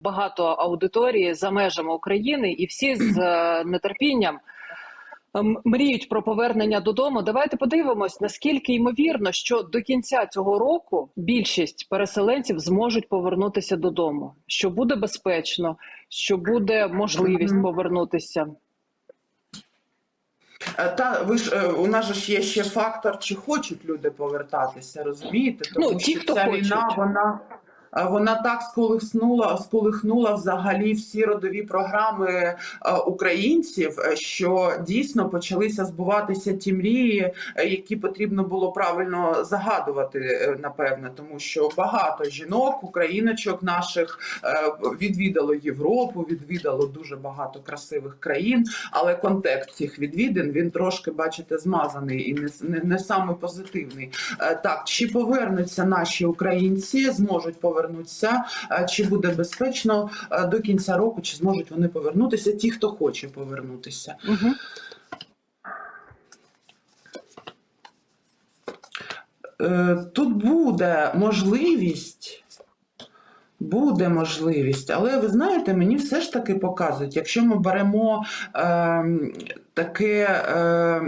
багато аудиторії за межами України, і всі з е, нетерпінням мріють про повернення додому. Давайте подивимось, наскільки ймовірно, що до кінця цього року більшість переселенців зможуть повернутися додому, що буде безпечно, що буде можливість повернутися. Е, Та ви ж е, у нас же ж є ще фактор, чи хочуть люди повертатися, розумієте? Тому Ну, ті, що хто ця хочуть. війна, вона. Е, Вона так сколихнула, сколихнула взагалі всі родові програми е, українців, е, що дійсно почалися збуватися ті мрії, які потрібно було правильно загадувати, напевне, тому що багато жінок, україночок наших відвідало Європу, відвідало дуже багато красивих країн, але контекст цих відвідин він трошки, бачите, змазаний і не, не, не саме позитивний. Так, чи повернуться наші українці, зможуть повернутися, е, чи буде безпечно е, до кінця року, чи зможуть вони повернутися, ті, хто хоче повернутися. Угу. Тут буде можливість. Буде можливість, але ви знаєте, мені все ж таки показують, якщо ми беремо е, таке, е,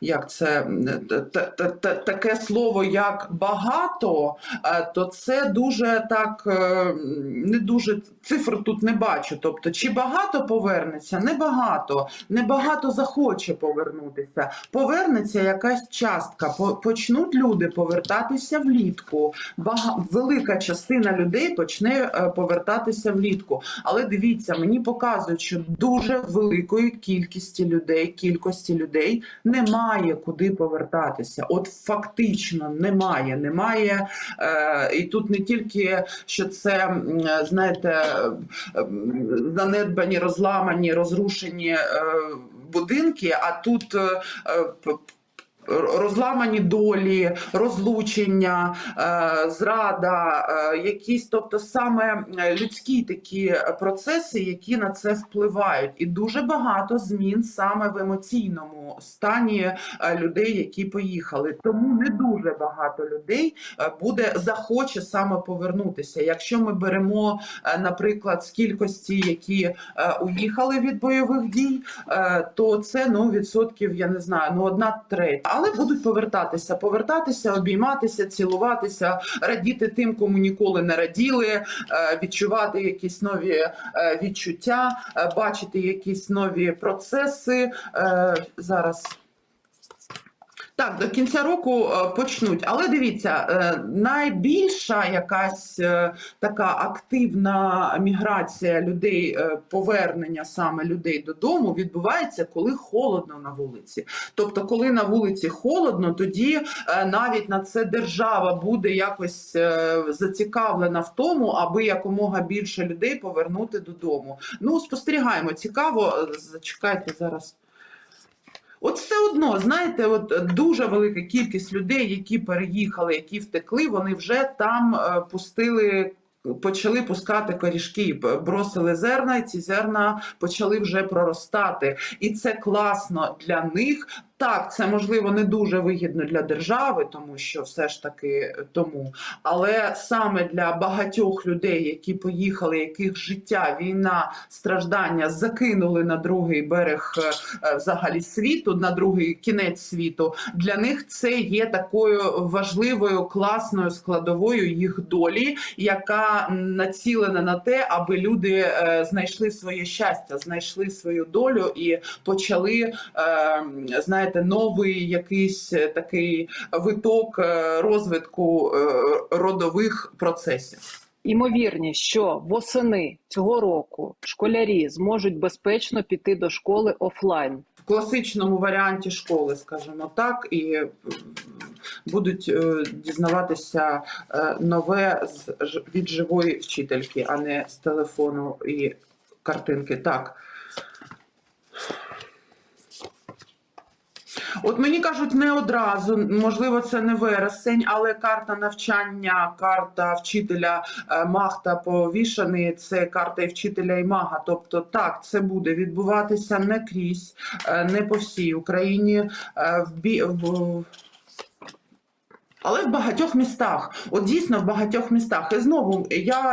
як це, та- та- та- таке слово як багато, е, то це дуже так е, не дуже цифр тут не бачу. Тобто, чи багато повернеться? Небагато. Небагато захоче повернутися. Повернеться якась частка. Почнуть люди повертатися влітку. Велика частина людей почне е, повертатися влітку. Але дивіться, мені показують, що дуже великої кількості людей, кількості людей немає куди повертатися. От фактично немає. Немає. Е, і тут не тільки що це, знаєте, занедбані, розламані, розрушені е, будинки, а тут е, е, розламані долі, розлучення, е, зрада, е, якісь, тобто саме е, людські такі процеси, які на це впливають, і дуже багато змін саме в емоційному стані людей, які поїхали. Тому не дуже багато людей буде захоче саме повернутися. Якщо ми беремо, наприклад, з кількості, які уїхали від бойових дій, то це ну відсотків, я не знаю, ну одна третя. Але будуть повертатися, повертатися, обійматися, цілуватися, радіти тим, кому ніколи не раділи, е, відчувати якісь нові е, відчуття, е, бачити якісь нові процеси. Зараз. Так, до кінця року е, почнуть. Але дивіться, е, найбільша якась е, така активна міграція людей, повернення саме людей додому відбувається, коли холодно на вулиці. Тобто, коли на вулиці холодно, тоді навіть на це держава буде якось зацікавлена в тому, аби якомога більше людей повернути додому. Ну, спостерігаємо. Цікаво, зачекайте зараз. От все одно, знаєте, от дуже велика кількість людей, які переїхали, які втекли, вони вже там е, пустили. Почали пускати корішки, бросили зерна, і ці зерна почали вже проростати. І це класно для них. Так, це можливо не дуже вигідно для держави, тому що все ж таки тому. Але саме для багатьох людей, які поїхали, яких життя, війна, страждання закинули на другий берег е, е, взагалі світу, на другий кінець світу, для них це є такою важливою класною складовою їх долі, яка націлена на те, аби люди е, знайшли своє щастя, знайшли свою долю і почали, е, знаєте, новий якийсь е, такий виток е, розвитку е, родових процесів. Імовірність, що восени цього року школярі зможуть безпечно піти до школи офлайн. в класичному варіанті школи, скажімо так, і будуть дізнаватися нове від живої вчительки, а не з телефону і картинки. Так. От мені кажуть, не одразу, можливо, це не вересень, але карта навчання, карта вчителя е, маг та повішаний, це карта і вчителя і мага. Тобто, так, це буде відбуватися не крізь, е, не по всій Україні. е, В бі... Але в багатьох містах, от дійсно в багатьох містах. І знову я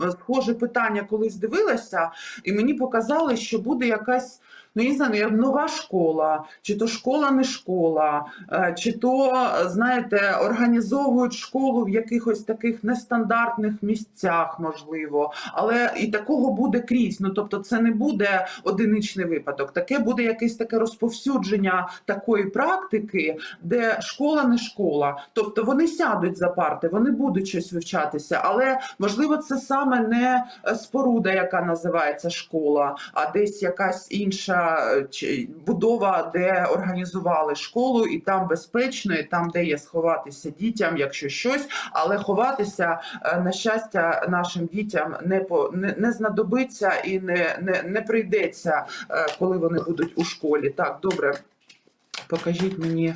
е, схоже питання колись дивилася, і мені показали, що буде якась. Ну, я не знаю, нова школа, чи то школа не школа, е, чи то, знаєте, організовують школу в якихось таких нестандартних місцях, можливо. Але і такого буде крізь. Ну тобто, це не буде одиничний випадок. Таке буде якесь таке розповсюдження такої практики, де школа не школа. Тобто вони сядуть за парти, вони будуть щось вивчатися, але можливо, це саме не споруда, яка називається школа, а десь якась інша будова, де організували школу, і там безпечно, і там, де є сховатися дітям, якщо щось, але ховатися, е, на щастя, нашим дітям не по не, не знадобиться і не, не, не прийдеться, е, коли вони будуть у школі. Так, добре, покажіть мені.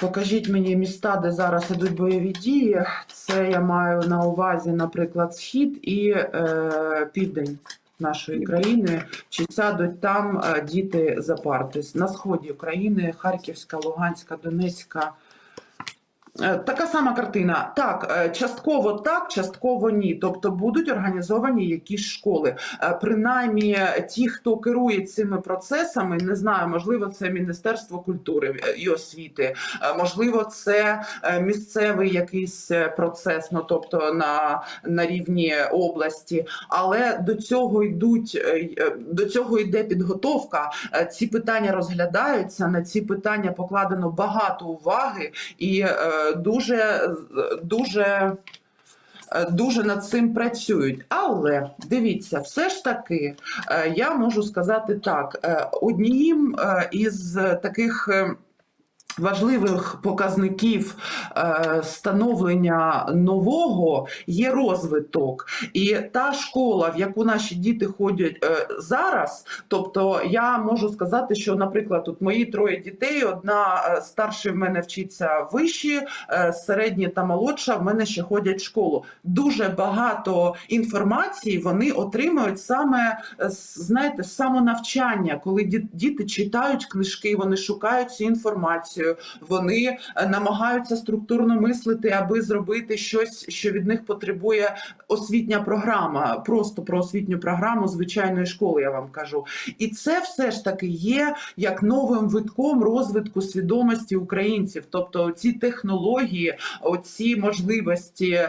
Покажіть мені міста, де зараз ідуть бойові дії. Це я маю на увазі, наприклад, схід і е, південь нашої країни. Чи сядуть там е, діти за парти на сході України, Харківська, Луганська, Донецька. Е, Така сама картина. Так, е, частково так, частково ні. Тобто будуть організовані якісь школи. Е, Принаймні, ті, хто керує цими процесами, не знаю, можливо, це Міністерство культури і освіти, можливо, це місцевий якийсь процес, ну тобто на, на рівні області. Але до цього йдуть до цього йде підготовка. Ці питання розглядаються. На ці питання покладено багато уваги і дуже дуже. е, Дуже над цим працюють, але дивіться, все ж таки е, я можу сказати так: однім однією е, із таких е, важливих показників е, становлення нового є розвиток. І та школа, в яку наші діти ходять е, зараз, тобто я можу сказати, що, наприклад, тут мої троє дітей, одна е, старший в мене вчиться вищі, середні та молодша в мене ще ходять в школу. Дуже багато інформації вони отримують саме знаєте, самонавчання, коли діти читають книжки, вони шукають цю інформацію, вони е, намагаються структурно мислити, аби зробити щось, що від них потребує освітня програма, просто про освітню програму звичайної школи, я вам кажу. І це все ж таки є як новим витком розвитку свідомості українців, тобто ці технології, оці можливості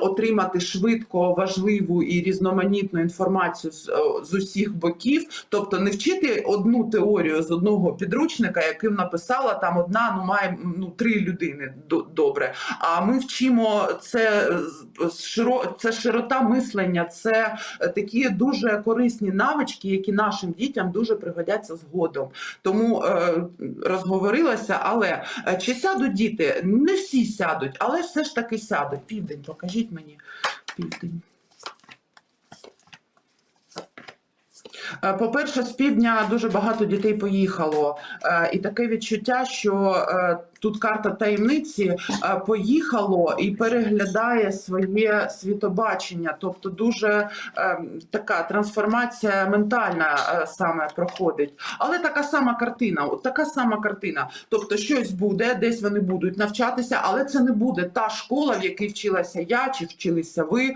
отримати швидко важливу і різноманітну інформацію з, з усіх боків, тобто не вчити одну теорію з одного підручника, яким написала там одна, ну має ну три людини добре. А ми вчимо це це широта мислення, це такі дуже корисні навички, які нашим дітям дуже пригодяться згодом. Тому е, розговорилася, але е, чи сядуть діти? Не всі сядуть, але все ж таки сядуть. Південь, покажіть мені південь. По-перше, з півдня дуже багато дітей поїхало, Е, і таке відчуття, що е, тут карта таємниці е, поїхало і переглядає своє світобачення. Тобто, дуже е, така трансформація ментальна е, саме проходить. Але така сама картина, така сама картина. Тобто, щось буде, десь вони будуть навчатися, але це не буде та школа, в якій вчилася я чи вчилися ви.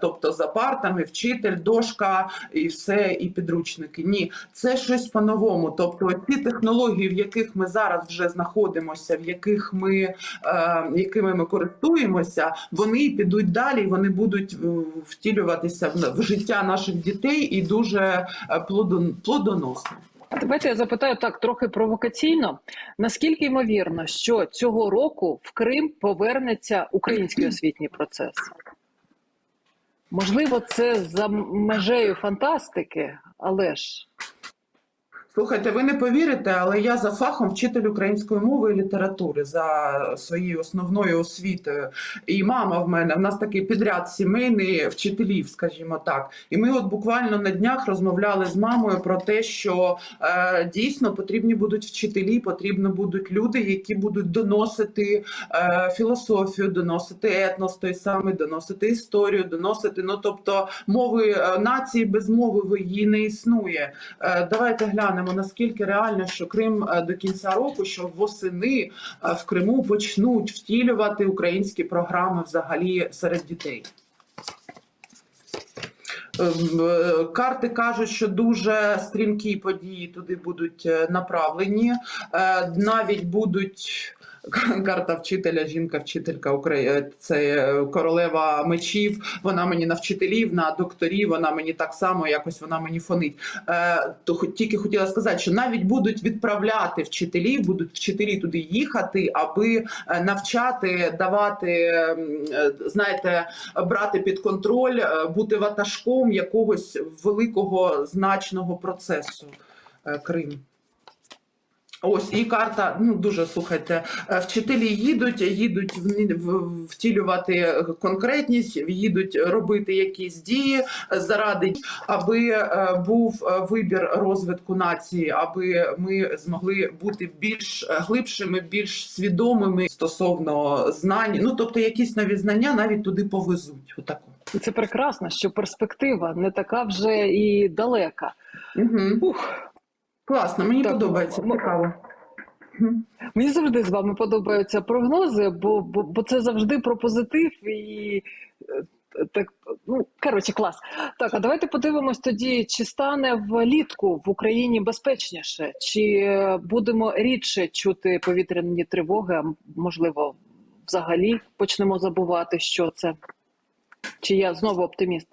Тобто за партами, вчитель, дошка і все, і підручники. Ні, це щось по-новому. Тобто, ці технології, в яких ми зараз вже знаходимося, в яких ми е, якими ми користуємося, вони підуть далі, вони будуть е, втілюватися в, життя наших дітей і дуже е, плодоносно. А Давайте я запитаю так трохи провокаційно. Наскільки ймовірно, що цього року в Крим повернеться український освітній процес? Можливо, це за межею фантастики, але ж Слухайте, ви не повірите, але я за фахом вчитель української мови і літератури за своєю основною освітою. І мама в мене в нас такий підряд сімейний вчителів, скажімо так. І ми, от буквально на днях розмовляли з мамою про те, що е, дійсно потрібні будуть вчителі, потрібні будуть люди, які будуть доносити е, філософію, доносити етнос той самий, доносити історію, доносити. Ну тобто мови е, нації без мови її не існує. Е, давайте глянемо. Знаємо наскільки реально, що Крим е, до кінця року, що восени е, в Криму почнуть втілювати українські програми взагалі серед дітей. Ем, е, Карти кажуть, що дуже стрімкі події туди будуть направлені. Навіть будуть карта вчителя, жінка, вчителька України. Це е, королева мечів. Вона мені на вчителів, на докторів. Вона мені так само якось вона мені фонить. Е, То тільки хотіла сказати, що навіть будуть відправляти вчителів, будуть вчителі туди їхати, аби е, навчати, давати, е, знаєте, брати під контроль, е, бути ватажком якогось великого значного процесу е, Крим. Ось і карта. Ну дуже слухайте. е, Вчителі їдуть, їдуть втілювати конкретність, їдуть робити якісь дії заради, аби е, був е, вибір розвитку нації, аби ми змогли бути більш глибшими, більш свідомими стосовно знань. Ну тобто, якісь нові знання навіть туди повезуть. Отако. Це прекрасно, що перспектива не така вже і далека. Угу. Ух, Класно, мені Так, подобається. Цікаво. Мені завжди з вами подобаються прогнози, бо, бо, бо це завжди про позитив і е, так. Ну коротше, клас. Так, а давайте подивимось тоді, чи стане влітку в Україні безпечніше, чи е, будемо рідше чути повітряні тривоги, а можливо, взагалі почнемо забувати, що це. Чи я знову оптиміст?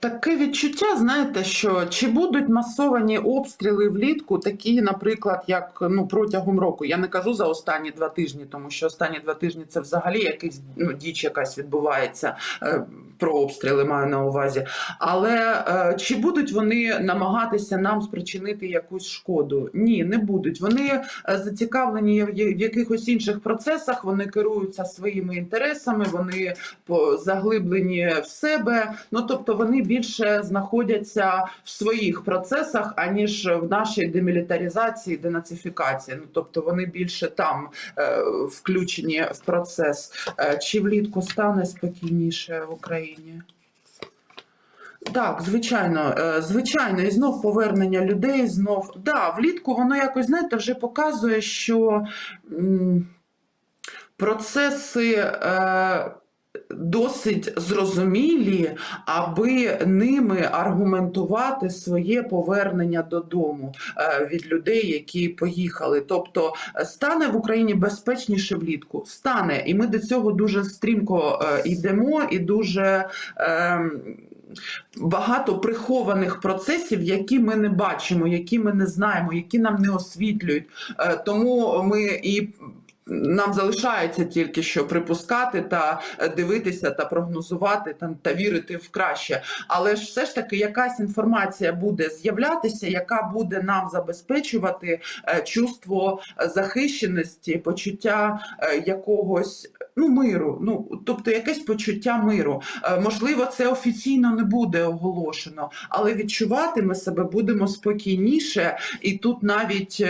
Таке відчуття, знаєте, що чи будуть масовані обстріли влітку, такі, наприклад, як ну протягом року. Я не кажу за останні два тижні, тому що останні два тижні це взагалі якийсь ну, діч якась відбувається. е, Про обстріли маю на увазі. Але е, чи будуть вони намагатися нам спричинити якусь шкоду? Ні, не будуть. Вони е, зацікавлені в якихось інших процесах. Вони керуються своїми інтересами, вони заглиблені в себе. Ну тобто вони більше знаходяться в своїх процесах, аніж в нашій демілітаризації, денацифікації. Ну тобто вони більше там е, включені в процес. Е, чи влітку стане спокійніше в Україні? Так, звичайно, е, звичайно, і знов повернення людей, знов да, влітку воно якось знаєте вже показує, що процеси е, досить зрозумілі, аби ними аргументувати своє повернення додому е, від людей, які поїхали. Тобто е, стане в Україні безпечніше влітку, стане, і ми до цього дуже стрімко е, йдемо, і дуже. Е, Багато прихованих процесів, які ми не бачимо, які ми не знаємо, які нам не освітлюють. Тому ми і нам залишається тільки що припускати та е, дивитися та прогнозувати там та вірити в краще. Але ж все ж таки якась інформація буде з'являтися, яка буде нам забезпечувати е, чувство захищеності, почуття е, якогось ну миру. Ну тобто якесь почуття миру. Можливо, це офіційно не буде оголошено, але відчувати ми себе будемо спокійніше, і тут навіть.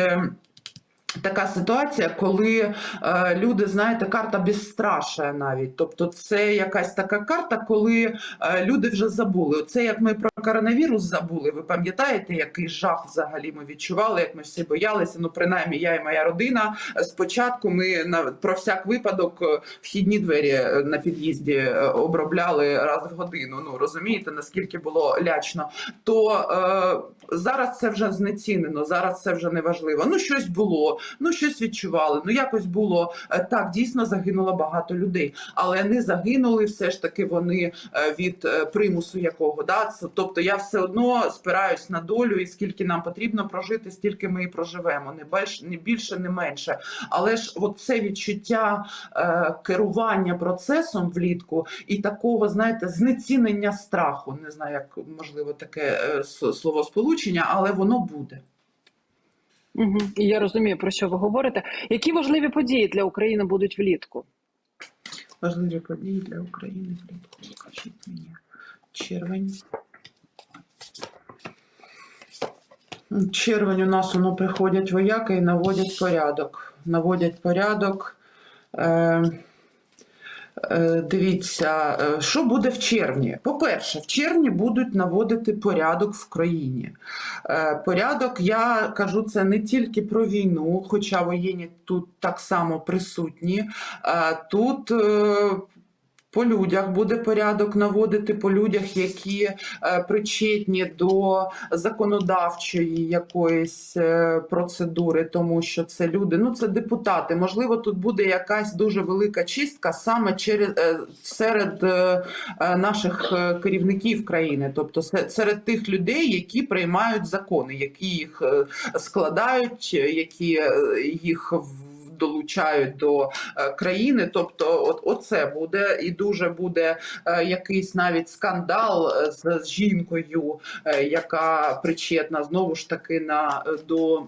Така ситуація, коли е, люди, знаєте, карта безстрашає навіть. Тобто, це якась така карта, коли е, люди вже забули. Це як ми про коронавірус забули. Ви пам'ятаєте, який жах взагалі ми відчували, як ми всі боялися. Ну, принаймні, я і моя родина. Е, Спочатку ми на про всяк випадок е, вхідні двері е, на під'їзді обробляли раз в годину. Ну розумієте, наскільки було лячно. То е, зараз це вже знецінено, зараз це вже не важливо. Ну, щось було ну щось відчували. Ну якось було е, так. Дійсно загинуло багато людей, але не загинули. Все ж таки вони е, від е, примусу якого да тобто я все одно спираюсь на долю, і скільки нам потрібно прожити, стільки ми і проживемо. Не більше, не більше, не менше. Але ж от це відчуття е, керування процесом влітку і такого, знаєте, знецінення страху. Не знаю, як можливо таке е, словосполучення, але воно буде. Угу. І я розумію, про що ви говорите. Які важливі події для України будуть влітку? Важливі події для України влітку. Покажіть мені. Червень. Червень у нас воно приходять вояки і наводять порядок. Наводять порядок. Е, Дивіться, е, що буде в червні. По-перше, в червні будуть наводити порядок в країні. Е, Порядок, я кажу, це не тільки про війну, хоча воєнні тут так само присутні. Е, Тут е, по людях буде порядок наводити по людях, які е, причетні до законодавчої якоїсь е, процедури, тому що це люди, ну це депутати. Можливо, тут буде якась дуже велика чистка саме через е, серед наших керівників країни, тобто серед тих людей, які приймають закони, які їх складають, які їх в- долучають до е, країни. Тобто, от оце буде і дуже буде е, якийсь навіть скандал е, з, з жінкою, яка причетна знову ж таки на до.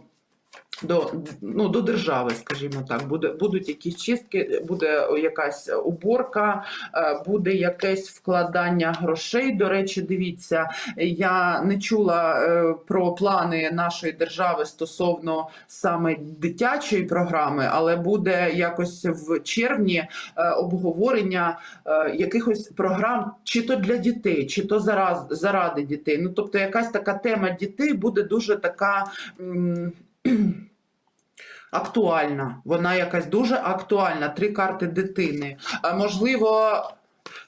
До, ну, до держави, скажімо так, буде, будуть якісь чистки, буде якась уборка, е, буде якесь вкладання грошей. До речі, дивіться, я не чула е, про плани нашої держави стосовно саме дитячої програми, але буде якось в червні е, обговорення якихось програм, чи то для дітей, чи то зараз заради дітей. Ну тобто, якась така тема дітей буде дуже така. Актуальна, вона якась дуже актуальна. Три карти дитини. Можливо,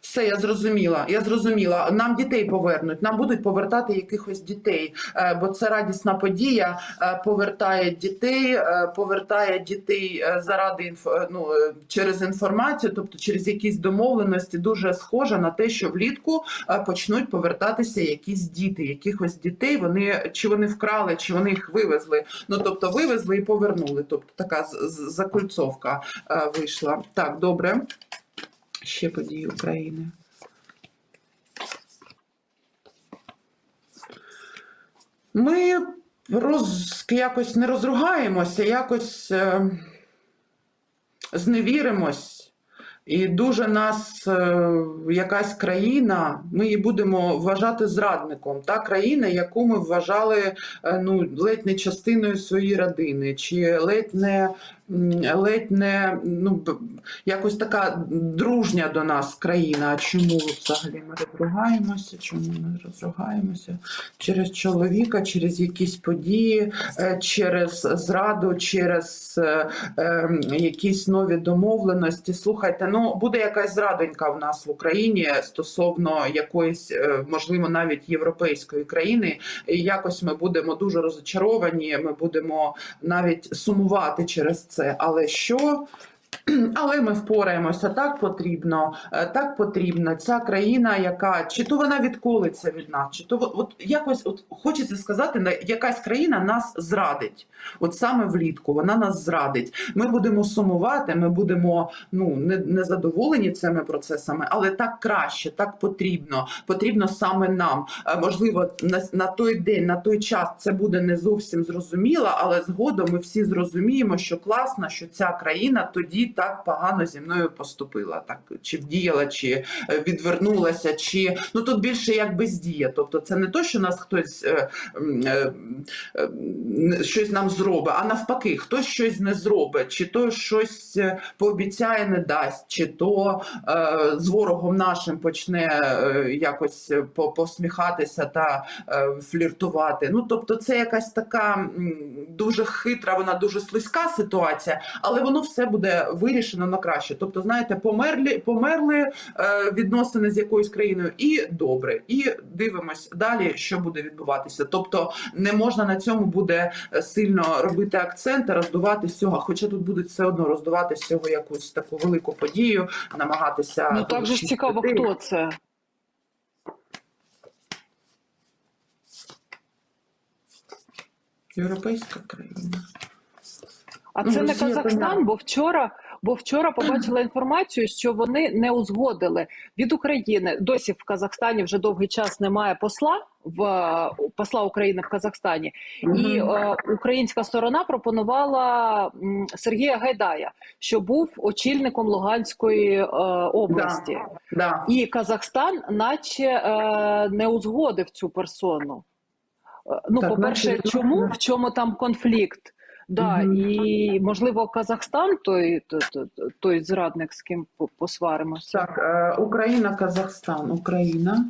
все, я зрозуміла. Я зрозуміла. Нам дітей повернуть, нам будуть повертати якихось дітей, е, бо це радісна подія. е, Повертає дітей, е, повертає дітей заради ну, через інформацію, тобто через якісь домовленості, дуже схоже на те, що влітку почнуть повертатися якісь діти, якихось дітей. Вони чи вони вкрали, чи вони їх вивезли. Ну тобто вивезли і повернули. Тобто така з- з- закольцовка е, вийшла. Так, добре. Ще події України. Ми роз, якось не розругаємося, якось е, зневіримось. І дуже нас е, якась країна, ми її будемо вважати зрадником. Та країна, яку ми вважали е, ну, ледь не частиною своєї родини, чи ледь не, ледь не ну, якось така дружня до нас країна. А чому взагалі ми розругаємося? Чому ми розругаємося? Через чоловіка, через якісь події, е, через зраду, через е, е, якісь нові домовленості. Слухайте, ну буде якась зрадонька в нас в Україні стосовно якоїсь, е, можливо, навіть європейської країни. І якось ми будемо дуже розочаровані. Ми будемо навіть сумувати через це. Але що? Але ми впораємося так потрібно, е, так потрібно. Ця країна, яка чи то вона відколиться від нас, чи то от якось от хочеться сказати, якась країна нас зрадить. От саме влітку вона нас зрадить. Ми будемо сумувати, ми будемо ну не, не цими процесами, але так краще, так потрібно. Потрібно саме нам. Е, Можливо, на, на той день, на той час це буде не зовсім зрозуміло, але згодом ми всі зрозуміємо, що класно, що ця країна тоді так погано зі мною поступила, так чи вдіяла, чи е, відвернулася, чи ну тут більше як бездія. Тобто, це не то, що нас хтось е, е, щось нам зробить, а навпаки, хтось щось не зробить, чи то щось пообіцяє, не дасть, чи то з ворогом нашим почне якось по- посміхатися та фліртувати. Ну тобто, це якась така дуже хитра, вона дуже слизька ситуація, але воно все буде вирішено на краще. Тобто, знаєте, померлі, померли е, відносини з якоюсь країною, і добре, і дивимось далі, що буде відбуватися. Тобто, не можна на цьому буде е, сильно робити акцент, роздувати з цього. Хоча тут будуть все одно роздувати з цього якусь таку велику подію, намагатися Ну так же ж цікаво, хто це. європейська країна. А Ну, це не Казахстан, бо вчора, бо вчора побачила інформацію, що вони не узгодили від України. Досі в Казахстані вже довгий час немає посла в посла України в Казахстані, і е, українська сторона пропонувала Сергія Гайдая, що був очільником Луганської е, області, да. і Казахстан, наче е, не узгодив цю персону. Е, Ну, по-перше, чому в чому там конфлікт? Да, Мгм. і можливо Казахстан, той, той, той, зрадник, з ким посваримося. Так, е, Україна, Казахстан, Україна.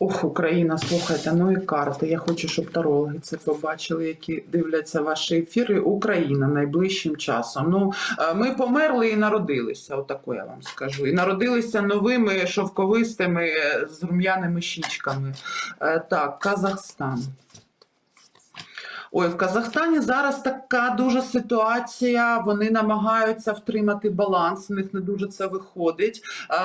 Ох, Україна, слухайте, ну і карти. Я хочу, щоб тарологи це побачили, які дивляться ваші ефіри. Україна найближчим часом. Ну, е, ми померли і народилися, отако я вам скажу. І народилися новими шовковистими е, з рум'яними щічками. Так, Казахстан. Ой, в Казахстані зараз така дуже ситуація. Вони намагаються втримати баланс. У них не дуже це виходить.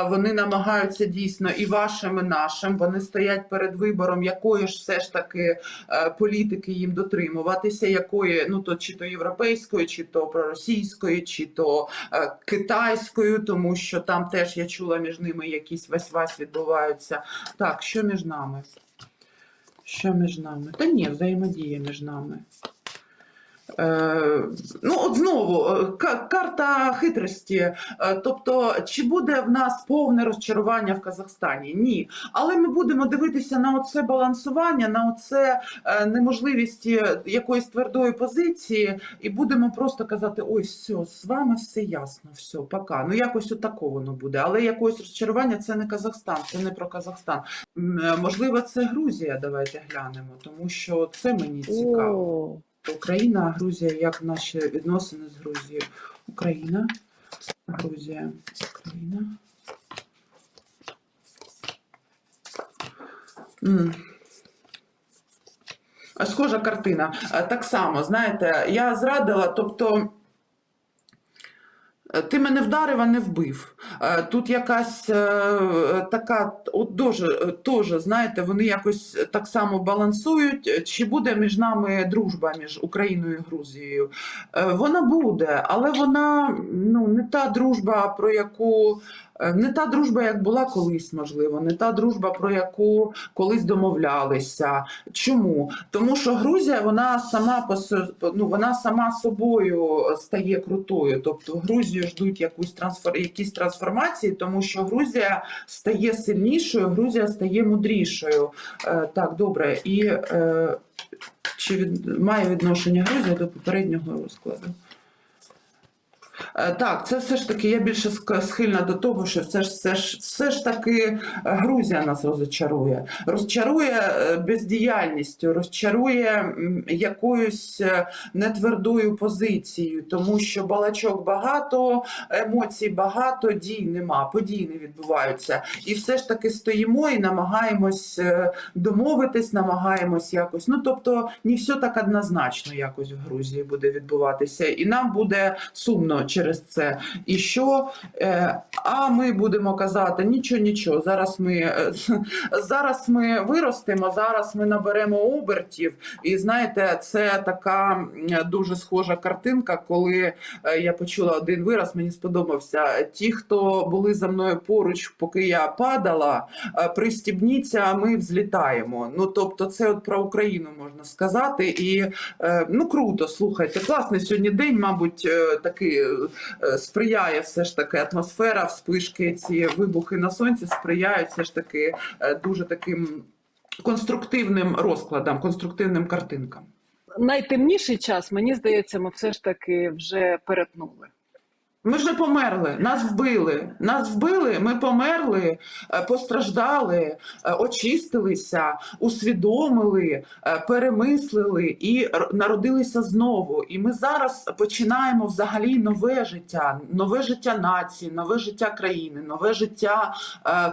Вони намагаються дійсно і вашим, і нашим. Вони стоять перед вибором, якої ж все ж таки е, політики їм дотримуватися, якої ну то чи то європейської, чи то проросійської, чи то е, китайської, тому що там теж я чула між ними якісь вась-вась відбуваються. Так, що між нами? Що між нами? Та ні, взаємодія між нами. Е, ну, от знову, е, карта хитрості. Е, тобто, чи буде в нас повне розчарування в Казахстані? Ні. Але ми будемо дивитися на оце балансування, на оце неможливість якоїсь твердої позиції, і будемо просто казати: ой, все, з вами все ясно, все, пока. Ну, якось отако воно буде. Але якогось розчарування це не Казахстан, це не про Казахстан. Можливо, це Грузія. Давайте глянемо, тому що це мені цікаво. О, Україна, Грузія, як наші відносини з Грузією? Україна, Грузія, Україна. М. Схожа картина. Так само, знаєте, я зрадила, тобто. Е, Ти мене вдарив, а не вбив. Е, Тут якась е, така, от дуже, е, теж, знаєте, вони якось так само балансують. Чи буде між нами дружба між Україною і Грузією? Вона буде, але вона ну, не та дружба, про яку не та дружба, як була колись, можливо, не та дружба, про яку колись домовлялися. Чому? Тому що Грузія вона сама ну, вона сама собою стає крутою. Тобто Грузію ждуть якусь трансфер, якісь трансформації, тому що Грузія стає сильнішою, Грузія стає мудрішою. Е, так, добре. І е, чи від, має відношення Грузія до попереднього розкладу? Е, Так, це все ж таки, я більше схильна до того, що це ж все ж все ж таки е, Грузія нас розчарує. Розчарує е, бездіяльністю, розчарує якоюсь нетвердою позицією, тому що балачок багато, емоцій багато, дій нема, подій не відбуваються. І все ж таки стоїмо і намагаємось домовитись, намагаємось якось. Ну тобто, не все так однозначно якось в Грузії буде відбуватися, і нам буде сумно через це. І що? Е, а ми будемо казати, нічого, нічого. Зараз ми е, зараз ми виростемо, зараз ми наберемо обертів. І знаєте, це така дуже схожа картинка, коли е, я почула один вираз, мені сподобався. Ті, хто були за мною поруч, поки я падала, пристібніться, а ми взлітаємо. Ну тобто, це от про Україну можна сказати. І ну круто, слухайте, класний сьогодні день, мабуть, такий сприяє все ж таки атмосфера, вспишки, ці вибухи на сонці сприяють все ж таки е, дуже таким конструктивним розкладам, конструктивним картинкам. найтемніший час, мені здається, ми все ж таки вже перетнули. Ми не померли, нас вбили. Нас вбили, ми померли, е, постраждали, е, очистилися, усвідомили, е, перемислили і народилися знову. І ми зараз починаємо взагалі нове життя, нове життя нації, нове життя країни, нове життя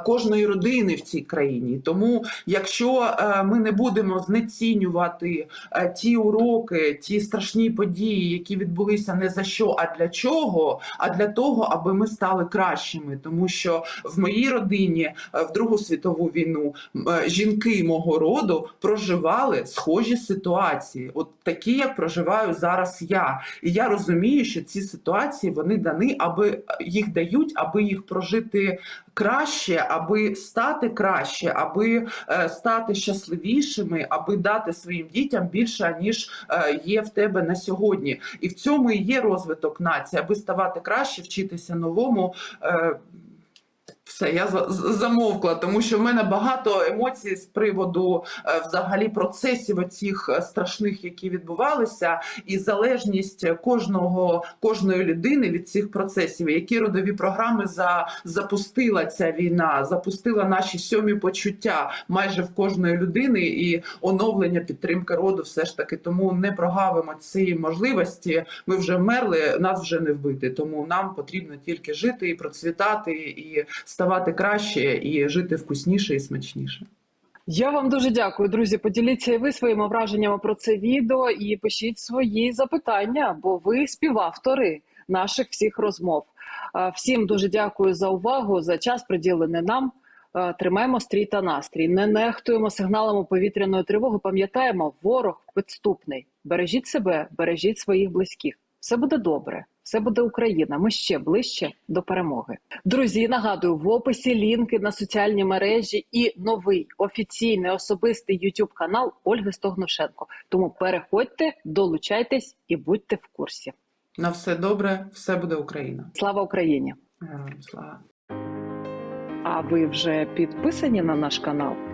кожної родини в цій країні. Тому, якщо ми не будемо знецінювати ті уроки, ті страшні події, які відбулися не за що, а для чого, а для того, аби ми стали кращими. Тому що в моїй родині е, в Другу світову війну е, жінки мого роду проживали схожі ситуації, от такі, як проживаю зараз я. І я розумію, що ці ситуації вони дані, аби їх дають, аби їх прожити краще, аби стати краще, аби е, стати щасливішими, аби дати своїм дітям більше, ніж е, є в тебе на сьогодні. І в цьому і є розвиток нації, аби ставати краще, вчитися новому. Все, я за- замовкла, тому що в мене багато емоцій з приводу е, взагалі процесів оцих е, страшних, які відбувалися, і залежність кожного кожної людини від цих процесів. Які родові програми за запустила ця війна, запустила наші сьомі почуття майже в кожної людини і оновлення підтримки роду. Все ж таки, тому не прогавимо цієї можливості. Ми вже вмерли, нас вже не вбити. Тому нам потрібно тільки жити і процвітати, і ставати краще, і жити вкусніше і смачніше. Я вам дуже дякую, друзі. Поділіться і ви своїми враженнями про це відео і пишіть свої запитання, бо ви співавтори наших всіх розмов. Всім дуже дякую за увагу, за час приділений нам. Тримаємо стрій та настрій. Не нехтуємо сигналами повітряної тривоги. Пам'ятаємо, ворог підступний. Бережіть себе, бережіть своїх близьких. Все буде добре, все буде Україна. Ми ще ближче до перемоги. Друзі, нагадую, в описі лінки на соціальні мережі і новий офіційний особистий YouTube канал Ольги Стогнушенко. Тому переходьте, долучайтесь і будьте в курсі. На все добре, все буде Україна. Слава Україні! Слава. А ви вже підписані на наш канал?